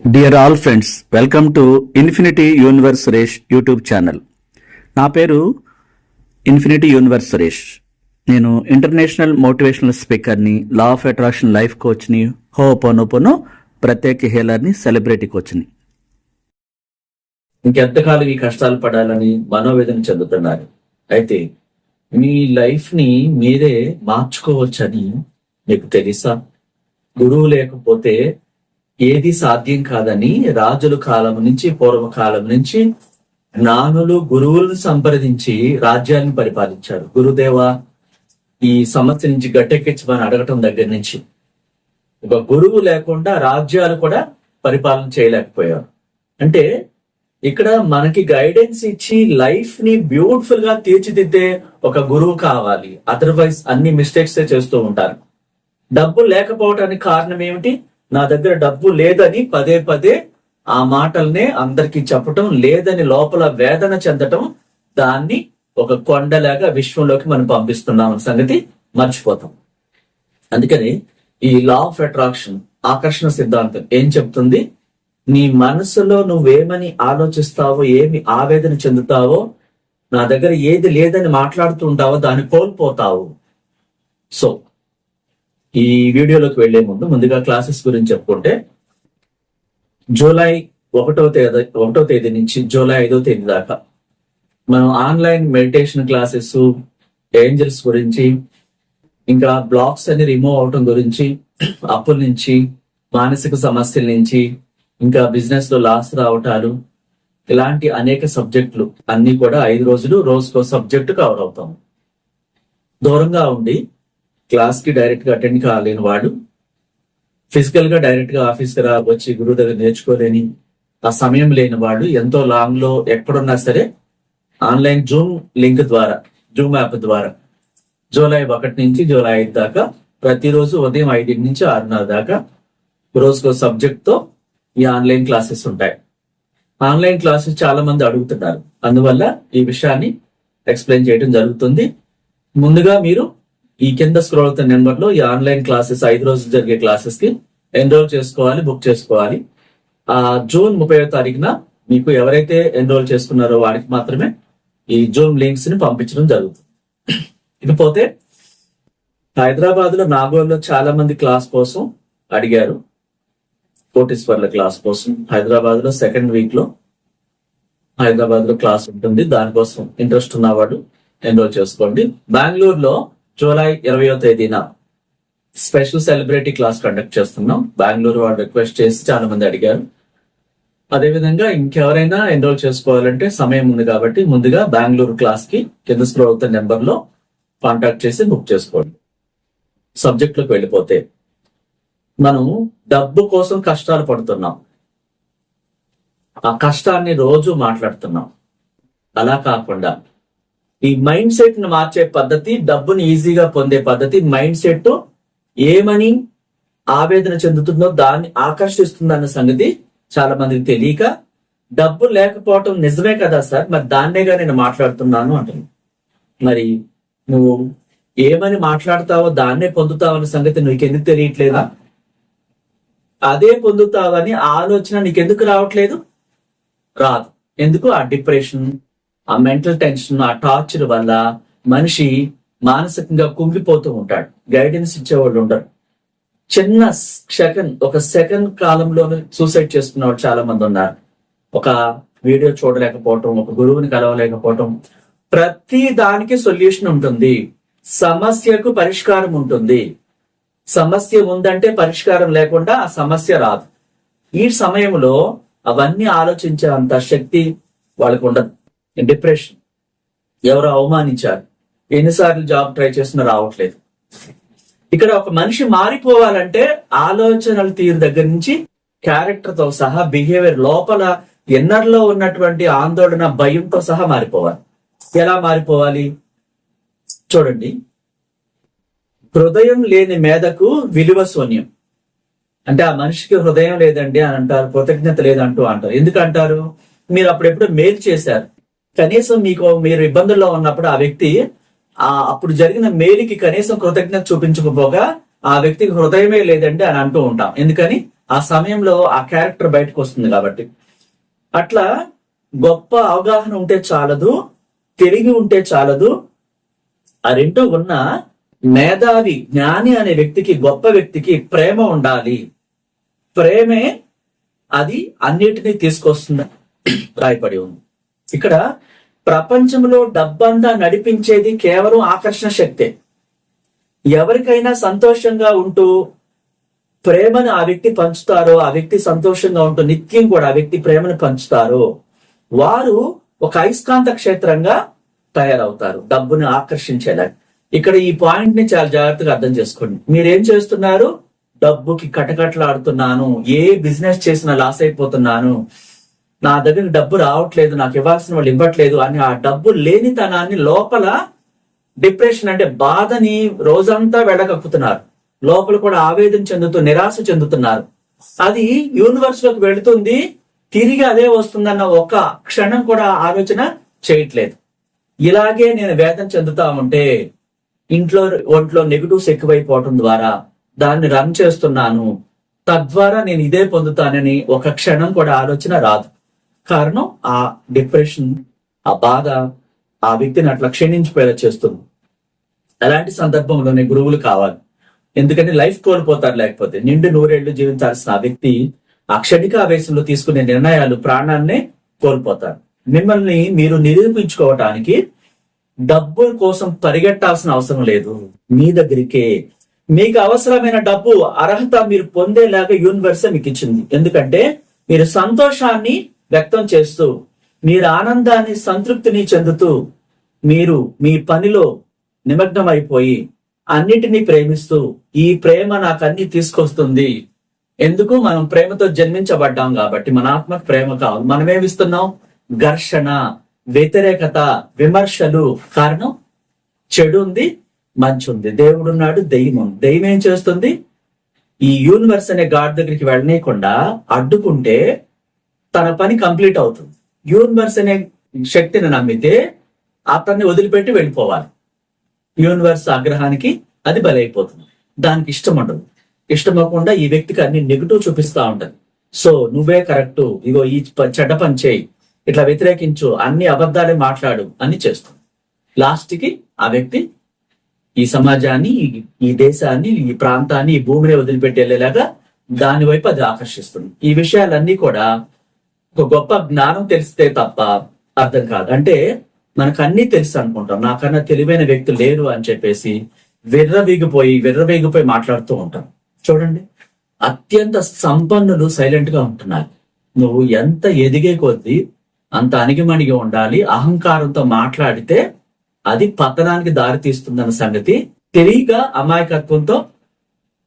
Dear all friends welcome to infinity universe Suresh YouTube channel నా పేరు infinity universe Suresh నేను international motivational స్పీకర్ని law of attraction life కోచ్ని Ho'oponopono ప్రత్యేక హేలర్ని సెలబ్రిటీ కోచ్ని ఇంకెంతకాలం ఈ కష్టాలు పడాలని మనోవేదన చెందుతున్నారు. అయితే మీ లైఫ్ని మీరే మార్చుకోవచ్చని మీకు తెలుసా? గురువు లేకపోతే ఏది సాధ్యం కాదని రాజుల కాలం నుంచి పూర్వ కాలం నుంచి జ్ఞానులు గురువులను సంప్రదించి రాజ్యాన్ని పరిపాలించారు. గురుదేవ ఈ సమస్య నుంచి గట్టెక్కించమని అడగటం దగ్గర నుంచి ఒక గురువు లేకుండా రాజ్యాలు కూడా పరిపాలన చేయలేకపోయారు. అంటే ఇక్కడ మనకి గైడెన్స్ ఇచ్చి లైఫ్ని బ్యూటిఫుల్గా తీర్చిదిద్దే ఒక గురువు కావాలి. అదర్వైజ్ అన్ని మిస్టేక్స్ చేస్తూ ఉంటారు. డబ్బు లేకపోవటానికి కారణం ఏమిటి? నా దగ్గర డబ్బు లేదని పదే పదే ఆ మాటల్నే అందరికి చెప్పటం లేదని లోపల వేదన చెందటం దాన్ని ఒక కొండలాగా విశ్వంలోకి మనం పంపిస్తున్నాం సంగతి మర్చిపోతాం. అందుకని ఈ లా ఆఫ్ అట్రాక్షన్ ఆకర్షణ సిద్ధాంతం ఏం చెప్తుంది? నీ మనసులో నువ్వేమని ఆలోచిస్తావో ఏమి ఆవేదన చెందుతావో నా దగ్గర ఏది లేదని మాట్లాడుతూ ఉంటావో దాన్ని కోల్పోతావు. సో ఈ వీడియోలోకి వెళ్ళే ముందు ముందుగా క్లాసెస్ గురించి చెప్పుకుంటే జూలై ఒకటో తేదీ ఒకటో తేదీ నుంచి జూలై ఐదో తేదీ దాకా మనం ఆన్లైన్ మెడిటేషన్ క్లాసెస్ ఏంజల్స్ గురించి ఇంకా బ్లాక్స్ అన్ని రిమూవ్ అవటం గురించి అప్పుల నుంచి మానసిక సమస్యల నుంచి ఇంకా బిజినెస్లో లాస్ రావటాలు ఇలాంటి అనేక సబ్జెక్టులు అన్ని కూడా ఐదు రోజులు రోజుకో సబ్జెక్టు కవర్ అవుతాం దూరంగా ఉండి క్లాస్కి డైరెక్ట్గా అటెండ్ కాలేని వాడు ఫిజికల్గా డైరెక్ట్గా ఆఫీస్కి రా వచ్చి గురువు దగ్గర నేర్చుకోలేని ఆ సమయం లేని వాడు ఎంతో లాంగ్లో ఎక్కడున్నా సరే ఆన్లైన్ జూమ్ లింక్ ద్వారా జూమ్ యాప్ ద్వారా జూలై ఒకటి నుంచి జూలై ఐదు దాకా ప్రతిరోజు ఉదయం ఐదు నుంచి ఆరున్నర దాకా రోజుకో సబ్జెక్ట్తో ఈ ఆన్లైన్ క్లాసెస్ ఉంటాయి. ఆన్లైన్ క్లాసెస్ చాలా మంది అడుగుతున్నారు. అందువల్ల ఈ విషయాన్ని ఎక్స్ప్లెయిన్ చేయడం జరుగుతుంది. ముందుగా మీరు ఈ కింద స్క్రోల్ అవుతున్న నెంబర్లో ఈ ఆన్లైన్ క్లాసెస్ ఐదు రోజులు జరిగే క్లాసెస్కి ఎన్రోల్ చేసుకోవాలి బుక్ చేసుకోవాలి. ఆ జూన్ ముప్పై తారీఖున మీకు ఎవరైతే ఎన్రోల్ చేసుకున్నారో వారికి మాత్రమే ఈ జూమ్ లింక్స్ని పంపించడం జరుగుతుంది. ఇకపోతే హైదరాబాద్లో నాగోల్లో చాలా మంది క్లాస్ కోసం అడిగారు. కోటేశ్వర్ల క్లాస్ కోసం. హైదరాబాద్లో సెకండ్ వీక్లో హైదరాబాద్లో క్లాస్ ఉంటుంది. దానికోసం ఇంట్రెస్ట్ ఉన్నవాడు ఎన్రోల్ చేసుకోండి. బెంగళూరులో జూలై ఇరవయో తేదీన స్పెషల్ సెలబ్రిటీ క్లాస్ కండక్ట్ చేస్తున్నాం. బెంగళూరు వాళ్ళు రిక్వెస్ట్ చేసి చాలా మంది అడిగారు. అదేవిధంగా ఇంకెవరైనా ఎన్రోల్ చేసుకోవాలంటే సమయం ఉంది కాబట్టి ముందుగా బెంగళూరు క్లాస్కి కింద స్క్రోల్ అవుతున్న నెంబర్లో కాంటాక్ట్ చేసి బుక్ చేసుకోండి. సబ్జెక్ట్లోకి వెళ్ళిపోతే మనం డబ్బు కోసం కష్టాలు పడుతున్నాం. ఆ కష్టాన్ని రోజు మాట్లాడుతున్నాం. అలా కాకుండా ఈ మైండ్ సెట్ను మార్చే పద్ధతి డబ్బుని ఈజీగా పొందే పద్ధతి మైండ్ సెట్ ఏమని ఆవేదన చెందుతుందో దాన్ని ఆకర్షిస్తుందన్న సంగతి చాలా మందికి తెలియక డబ్బు లేకపోవటం నిజమే కదా సార్? మరి దాన్నేగా నేను మాట్లాడుతున్నాను అంటుంది. మరి నువ్వు ఏమని మాట్లాడతావో దాన్నే పొందుతావన్న సంగతి నీకెందుకు తెలియట్లేదా? అదే పొందుతావని ఆలోచన నీకెందుకు రావట్లేదు? రాదు. ఎందుకు? ఆ డిప్రెషన్ ఆ మెంటల్ టెన్షన్ ఆ టార్చర్ వల్ల మనిషి మానసికంగా కుంగిపోతూ ఉంటాడు. గైడెన్స్ ఇచ్చేవాళ్ళు ఉండరు. చిన్న సెకండ్ ఒక సెకండ్ కాలంలోనే సూసైడ్ చేసుకున్న వాళ్ళు చాలా మంది ఉన్నారు. ఒక వీడియో చూడలేకపోవటం ఒక గురువుని కలవలేకపోవటం. ప్రతి దానికి సొల్యూషన్ ఉంటుంది. సమస్యకు పరిష్కారం ఉంటుంది. సమస్య ఉందంటే పరిష్కారం లేకుండా ఆ సమస్య రాదు. ఈ సమయంలో అవన్నీ ఆలోచించే అంత శక్తి వాళ్ళకు ఉండదు. డిప్రెషన్ ఎవరు అవమానించారు ఎన్నిసార్లు జాబ్ ట్రై చేసినా రావట్లేదు. ఇక్కడ ఒక మనిషి మారిపోవాలంటే ఆలోచనల తీరు దగ్గర నుంచి క్యారెక్టర్తో సహా బిహేవియర్ లోపల ఎన్నర్లో ఉన్నటువంటి ఆందోళన భయంతో సహా మారిపోవాలి. ఎలా మారిపోవాలి? చూడండి. హృదయం లేని మేధకు విలువ శూన్యం. అంటే ఆ మనిషికి హృదయం లేదండి అని అంటారు కృతజ్ఞత లేదంటూ అంటారు. ఎందుకంటారు? మీరు అప్పుడెప్పుడు మేలు చేశారు. కనీసం మీకు మీరు ఇబ్బందుల్లో ఉన్నప్పుడు ఆ వ్యక్తి ఆ అప్పుడు జరిగిన మేలుకి కనీసం కృతజ్ఞత చూపించకపోగా ఆ వ్యక్తికి హృదయమే లేదండి అని అంటూ ఉంటాం. ఎందుకని? ఆ సమయంలో ఆ క్యారెక్టర్ బయటకు వస్తుంది కాబట్టి. అట్లా గొప్ప అవగాహన ఉంటే చాలదు తెలివి ఉంటే చాలదు. ఆ రెండు ఉన్న మేధావి జ్ఞాని అనే వ్యక్తికి గొప్ప వ్యక్తికి ప్రేమ ఉండాలి. ప్రేమే అది అన్నిటినీ తీసుకొస్తుంది. రాయపడి ఉంది. ఇక్కడ ప్రపంచంలో డబ్బంతా నడిపించేది కేవలం ఆకర్షణ శక్తే. ఎవరికైనా సంతోషంగా ఉంటూ ప్రేమను ఆ వ్యక్తి పంచుతారో ఆ వ్యక్తి సంతోషంగా ఉంటూ నిత్యం కూడా ఆ వ్యక్తి ప్రేమను పంచుతారో వారు ఒక అయస్కాంత క్షేత్రంగా తయారవుతారు డబ్బును ఆకర్షించేలా. ఇక్కడ ఈ పాయింట్ని చాలా జాగ్రత్తగా అర్థం చేసుకోండి. మీరేం చేస్తున్నారు? డబ్బుకి కటకట్లాడుతున్నాను ఏ బిజినెస్ చేసినా లాస్ అయిపోతున్నాను నా దగ్గర డబ్బు రావట్లేదు నాకు ఇవ్వాల్సిన వాళ్ళు ఇవ్వట్లేదు అని ఆ డబ్బు లేనితనాన్ని లోపల డిప్రెషన్ అంటే బాధని రోజంతా వెళ్ళగక్కుతున్నారు. లోపల కూడా ఆవేదన చెందుతూ నిరాశ చెందుతున్నారు. అది యూనివర్స్లోకి వెళుతుంది తిరిగి అదే వస్తుందన్న ఒక క్షణం కూడా ఆలోచన చేయట్లేదు. ఇలాగే నేను వేదన చెందుతా ఉంటే ఇంట్లో ఒంట్లో నెగిటివ్స్ ఎక్కువైపోవటం ద్వారా దాన్ని రన్ చేస్తున్నాను. తద్వారా నేను ఇదే పొందుతానని ఒక క్షణం కూడా ఆలోచన రాదు. కారణం ఆ డిప్రెషన్ ఆ బాధ ఆ వ్యక్తిని అట్లా క్షీణించిపోయేలా చేస్తుంది. అలాంటి సందర్భంలోనే గురువులు కావాలి. ఎందుకంటే లైఫ్ కోల్పోతారు లేకపోతే నిండు నూరేళ్ళు జీవించాల్సిన ఆ వ్యక్తి ఆ క్షణిక ఆవేశంలో తీసుకునే నిర్ణయాలు ప్రాణాన్నే కోల్పోతారు. మిమ్మల్ని మీరు నిరూపించుకోవటానికి డబ్బు కోసం పరిగెట్టాల్సిన అవసరం లేదు. మీ దగ్గరికే. మీకు అవసరమైన డబ్బు అర్హత మీరు పొందేలాగా యూనివర్సే మీకు ఇచ్చింది. ఎందుకంటే మీరు సంతోషాన్ని వ్యక్తం చేస్తూ మీరు ఆనందాన్ని సంతృప్తిని చెందుతూ మీరు మీ పనిలో నిమగ్నమైపోయి అన్నిటినీ ప్రేమిస్తూ ఈ ప్రేమ నాకు అన్ని తీసుకొస్తుంది. ఎందుకు? మనం ప్రేమతో జన్మించబడ్డాం కాబట్టి మన ఆత్మకు ప్రేమ కావాలి మనం ఏమిస్తున్నాం ఘర్షణ వ్యతిరేకత విమర్శలు. కారణం? చెడు ఉంది మంచి ఉంది దేవుడు ఉన్నాడు దెయ్యం ఉంది దెయ్యం ఏం చేస్తుంది? ఈ యూనివర్స్ అనే గాడ్ దగ్గరికి వెళ్ళనీయకుండా అడ్డుకుంటే తన పని కంప్లీట్ అవుతుంది. యూనివర్స్ అనే శక్తిని నమ్మితే అతన్ని వదిలిపెట్టి వెళ్ళిపోవాలి. యూనివర్స్ ఆగ్రహానికి అది బలైపోతుంది. దానికి ఇష్టం ఉండదు. ఇష్టం అవ్వకుండా ఈ వ్యక్తికి అన్ని నెగిటివ్ చూపిస్తా ఉంటది. సో నువ్వే కరెక్ట్. ఇగో ఈ చెడ్డ పని చేయి. ఇట్లా వ్యతిరేకించు. అన్ని అబద్ధాలే మాట్లాడు అని చేస్తుంది. లాస్ట్కి ఆ వ్యక్తి ఈ సమాజాన్ని ఈ- ఈ దేశాన్ని ఈ ప్రాంతాన్ని ఈ భూమిని వదిలిపెట్టి వెళ్ళేలాగా దాని వైపు అది ఆకర్షిస్తుంది. ఈ విషయాలన్నీ కూడా ఒక గొప్ప జ్ఞానం తెలిస్తే తప్ప అర్థం కాదు. అంటే మనకు అన్ని తెలుసు అనుకుంటాం. నాకన్నా తెలివైన వ్యక్తులు లేరు అని చెప్పేసి విర్రవీగిపోయి విర్రవీగిపోయి మాట్లాడుతూ ఉంటాం. చూడండి. అత్యంత సంపన్నులు సైలెంట్గా ఉంటున్నారు. నువ్వు ఎంత ఎదిగే కొద్దీ అంత అణిగిమణిగి ఉండాలి అహంకారంతో మాట్లాడితే అది పతనానికి దారి తీస్తుందన్న సంగతి తెలియక అమాయకత్వంతో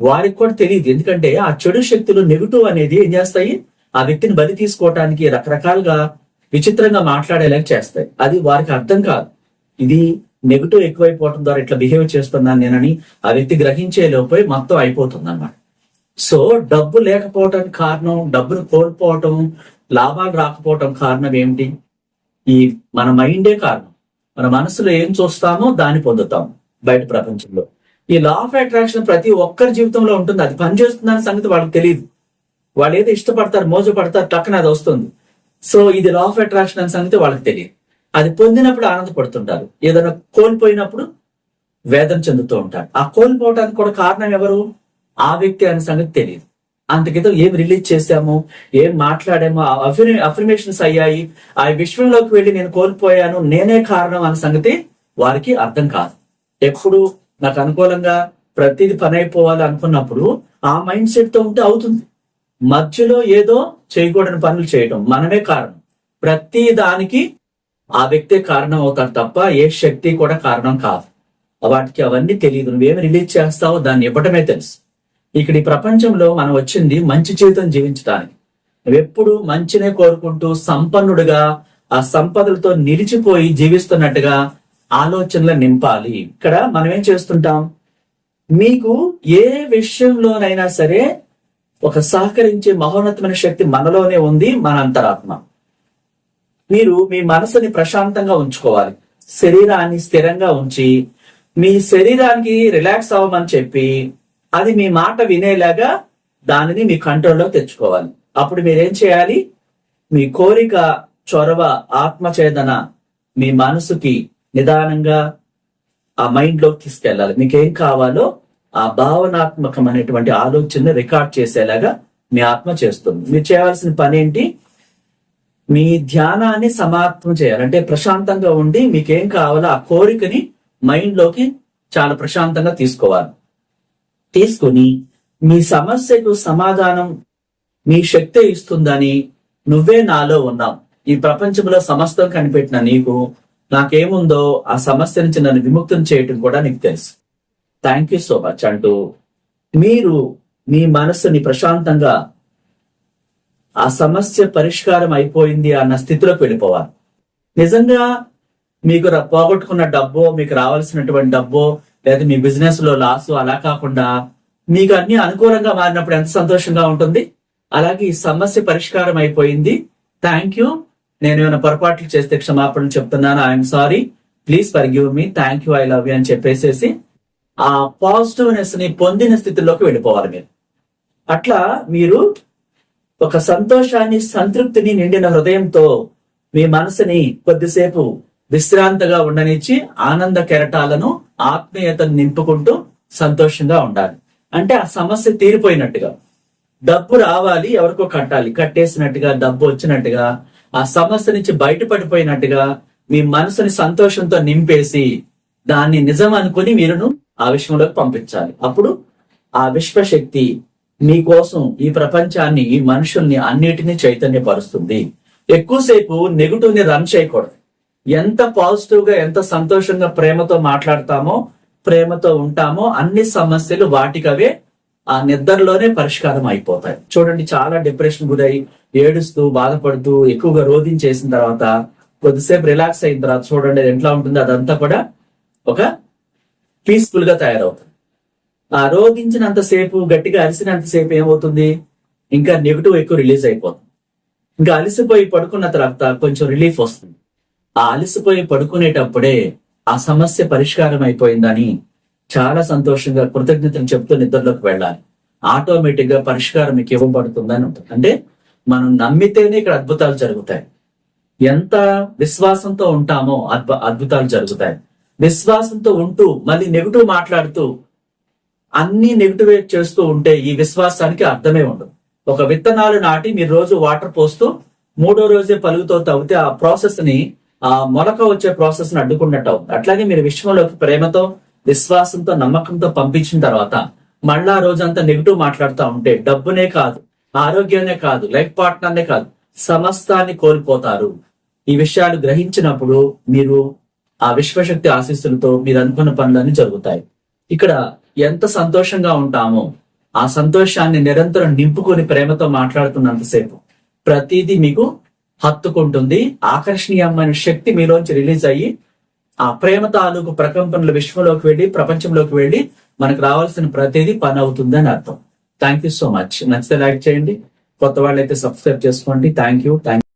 వారికి కూడా తెలియదు. ఎందుకంటే ఆ చెడు శక్తులు నెగిటివ్ అనేది ఏం చేస్తాయి? ఆ వ్యక్తిని బలి తీసుకోవటానికి రకరకాలుగా విచిత్రంగా మాట్లాడేలాగా చేస్తాయి. అది వారికి అర్థం కాదు. ఇది నెగిటివ్ ఎక్కువైపోవటం ద్వారా ఇట్లా బిహేవ్ చేస్తున్నాను నేనని ఆ వ్యక్తి గ్రహించే లోపే మొత్తం అయిపోతుంది అన్నమాట సో డబ్బు లేకపోవటానికి కారణం డబ్బును కోల్పోవటం లాభాలు రాకపోవటం కారణం ఏమిటి? ఈ మన మైండే కారణం. మన మనసులో ఏం చూస్తామో దాన్ని పొందుతాం బయట ప్రపంచంలో. ఈ లా ఆఫ్ అట్రాక్షన్ ప్రతి ఒక్కరి జీవితంలో ఉంటుంది. అది పనిచేస్తుందనే సంగతి వాళ్ళకి తెలియదు. వాళ్ళు ఏదో ఇష్టపడతారు మోజు పడతారు టక్కన అది వస్తుంది. సో ఇది లా ఆఫ్ అట్రాక్షన్ అనే సంగతి వాళ్ళకి తెలియదు. అది పొందినప్పుడు ఆనందపడుతుంటారు. ఏదైనా కోల్పోయినప్పుడు వేదన చెందుతూ ఉంటారు. ఆ కోల్పోవటానికి కూడా కారణం ఎవరు? ఆ వ్యక్తి అనే సంగతి తెలియదు. అంతకితం ఏం రిలీజ్ చేశాము ఏం మాట్లాడామో అఫర్మేషన్స్ అయ్యాయి. ఆ విశ్వంలోకి వెళ్ళి నేను కోల్పోయాను నేనే కారణం అన్న సంగతి వారికి అర్థం కాదు. ఎప్పుడు? నాకు అనుకూలంగా ప్రతిది పని అయిపోవాలి అనుకున్నప్పుడు ఆ మైండ్ సెట్తో ఉంటే అవుతుంది. మధ్యలో ఏదో చేయకూడని పనులు చేయటం మనమే కారణం. ప్రతి దానికి ఆ వ్యక్తే కారణం అవుతాడు తప్ప ఏ శక్తి కూడా కారణం కాదు. వాటికి అవన్నీ తెలియదు. నువ్వేమి రిలీజ్ చేస్తావో దాన్ని ఇవ్వటమే తెలుసు. ఇక్కడ ఈ ప్రపంచంలో మనం వచ్చింది మంచి జీవితం జీవించడానికి నువ్వెప్పుడు మంచినే కోరుకుంటూ సంపన్నుడుగా ఆ సంపదలతో నిలిచిపోయి జీవిస్తున్నట్టుగా ఆలోచనలు నింపాలి. ఇక్కడ మనం ఏం చేస్తుంటాం? మీకు ఏ విషయంలోనైనా సరే ఒక సహకరించే మహోన్నతమైన శక్తి మనలోనే ఉంది మన అంతరాత్మ. మీరు మీ మనసుని ప్రశాంతంగా ఉంచుకోవాలి. శరీరాన్ని స్థిరంగా ఉంచి మీ శరీరానికి రిలాక్స్ అవ్వమని చెప్పి అది మీ మాట వినేలాగా దానిని మీ కంట్రోల్లో తెచ్చుకోవాలి. అప్పుడు మీరేం చేయాలి? మీ కోరిక చొరవ ఆత్మచేదన మీ మనసుకి నిదానంగా ఆ మైండ్లోకి తీసుకెళ్ళాలి. మీకు ఏం కావాలో ఆ భావనాత్మకమైనటువంటి ఆలోచనని రికార్డ్ చేసేలాగా మీ ఆత్మ చేస్తుంది. మీరు చేయాల్సిన పని ఏంటి? మీ ధ్యానాన్ని సమాప్తం చేయాలి. అంటే ప్రశాంతంగా ఉండి మీకేం కావాలో ఆ కోరికని మైండ్లోకి చాలా ప్రశాంతంగా తీసుకోవాలి. తీసుకొని మీ సమస్యకు సమాధానం మీ శక్తి ఇస్తుందని నువ్వే నాలో ఉన్నావు. ఈ ప్రపంచంలో సమస్తం కనిపెట్టిన నీకు నాకేముందో ఆ సమస్య నుంచి నన్ను విముక్తం చేయటం కూడా నీకు తెలుసు. థ్యాంక్ యూ సో మచ్ అంటూ మీరు మీ మనస్సుని ప్రశాంతంగా ఆ సమస్య పరిష్కారం అయిపోయింది అన్న స్థితిలోకి వెళ్ళిపోవాలి. నిజంగా మీకు పోగొట్టుకున్న డబ్బో మీకు రావాల్సినటువంటి డబ్బో లేదా మీ బిజినెస్లో లాస్ అలా కాకుండా మీకు అన్ని అనుకూలంగా మారినప్పుడు ఎంత సంతోషంగా ఉంటుంది? అలాగే ఈ సమస్య పరిష్కారం అయిపోయింది. థ్యాంక్ యూ నేను ఏమైనా పొరపాట్లు చేస్తే క్షమాపణ చెప్తున్నాను. I'm sorry please forgive me thank you I love you అని చెప్పేసేసి ఆ పాజిటివ్నెస్ని పొందిన స్థితిలోకి వెళ్ళిపోవాలి మీరు. అట్లా మీరు ఒక సంతోషాన్ని సంతృప్తిని నిండిన హృదయంతో మీ మనసుని కొద్దిసేపు విశ్రాంతగా ఉండనిచ్చి ఆనంద కెరటాలను ఆత్మీయతను నింపుకుంటూ సంతోషంగా ఉండాలి. అంటే ఆ సమస్య తీరిపోయినట్టుగా. డబ్బు రావాలి ఎవరికో కట్టాలి. కట్టేసినట్టుగా డబ్బు వచ్చినట్టుగా ఆ సమస్య నుంచి బయటపడిపోయినట్టుగా మీ మనసుని సంతోషంతో నింపేసి దాన్ని నిజం అనుకుని మీరును ఆ విషయంలోకి పంపించాలి. అప్పుడు ఆ విశ్వశక్తి నీకోసం ఈ ప్రపంచాన్ని ఈ మనుషుల్ని అన్నిటినీ చైతన్యపరుస్తుంది. ఎక్కువసేపు నెగిటివ్ని రన్ చేయకూడదు. ఎంత పాజిటివ్గా ఎంత సంతోషంగా ప్రేమతో మాట్లాడతామో ప్రేమతో ఉంటామో అన్ని సమస్యలు వాటికవే ఆ నిద్రలోనే పరిష్కారం అయిపోతాయి. చూడండి చాలా డిప్రెషన్ గురై ఏడుస్తూ బాధపడుతూ ఎక్కువగా రోధించేసిన తర్వాత కొద్దిసేపు రిలాక్స్ అయిన తర్వాత చూడండి అది ఎట్లా ఉంటుంది అదంతా కూడా ఒక పీస్ఫుల్గా తయారవుతుంది. ఆ రోగించినంతసేపు గట్టిగా అరిసినంతసేపు ఏమవుతుంది? ఇంకా నెగిటివ్ ఎక్కువ రిలీజ్ అయిపోతుంది. ఇంకా అలసిపోయి పడుకున్న తర్వాత కొంచెం రిలీఫ్ వస్తుంది. ఆ అలసిపోయి పడుకునేటప్పుడే ఆ సమస్య పరిష్కారం అయిపోయిందని చాలా సంతోషంగా కృతజ్ఞతలు చెప్తూ నిద్రలోకి వెళ్ళాలి. ఆటోమేటిక్గా పరిష్కారం మీకు ఇవ్వబడుతుందని ఉంటుంది. అంటే మనం నమ్మితేనే ఇక్కడ అద్భుతాలు జరుగుతాయి. ఎంత విశ్వాసంతో ఉంటామో అద్భు అద్భుతాలు జరుగుతాయి. విశ్వాసంతో ఉంటూ మళ్ళీ నెగిటివ్ మాట్లాడుతూ అన్ని నెగిటివేట్ చేస్తూ ఉంటే ఈ విశ్వాసానికి అర్థమే ఉండదు. ఒక విత్తనాలు నాటి మీరు రోజు వాటర్ పోస్తూ మూడో రోజే పలుగుతో తవ్వితే ఆ ప్రాసెస్ని ఆ మొలక వచ్చే ప్రాసెస్ని అడ్డుకున్నట్టు అవుతుంది. అట్లాగే మీరు విశ్వంలోకి ప్రేమతో విశ్వాసంతో నమ్మకంతో పంపించిన తర్వాత మళ్ళా రోజంతా నెగిటివ్ మాట్లాడుతూ ఉంటే డబ్బునే కాదు ఆరోగ్యాన్నే కాదు లైఫ్ పార్ట్నర్నే కాదు సమస్తాన్ని కోల్పోతారు. ఈ విషయాలు గ్రహించినప్పుడు మీరు ఆ విశ్వశక్తి ఆశీస్సులతో మీరు అనుకున్న పనులన్నీ జరుగుతాయి. ఇక్కడ ఎంత సంతోషంగా ఉంటామో ఆ సంతోషాన్ని నిరంతరం నింపుకొని ప్రేమతో మాట్లాడుతున్నంతసేపు ప్రతిదీ మీకు హత్తుకుంటుంది. ఆకర్షణీయమైన శక్తి మీలోంచి రిలీజ్ అయ్యి ఆ ప్రేమ తాలూకు ప్రకంపనలు విశ్వంలోకి వెళ్ళి ప్రపంచంలోకి వెళ్ళి మనకు రావాల్సిన ప్రతిదీ పని అవుతుంది అని అర్థం. థ్యాంక్ యూ సో మచ్ నచ్చితే లైక్ చేయండి. కొత్త వాళ్ళైతే సబ్స్క్రైబ్ చేసుకోండి. Thank you thank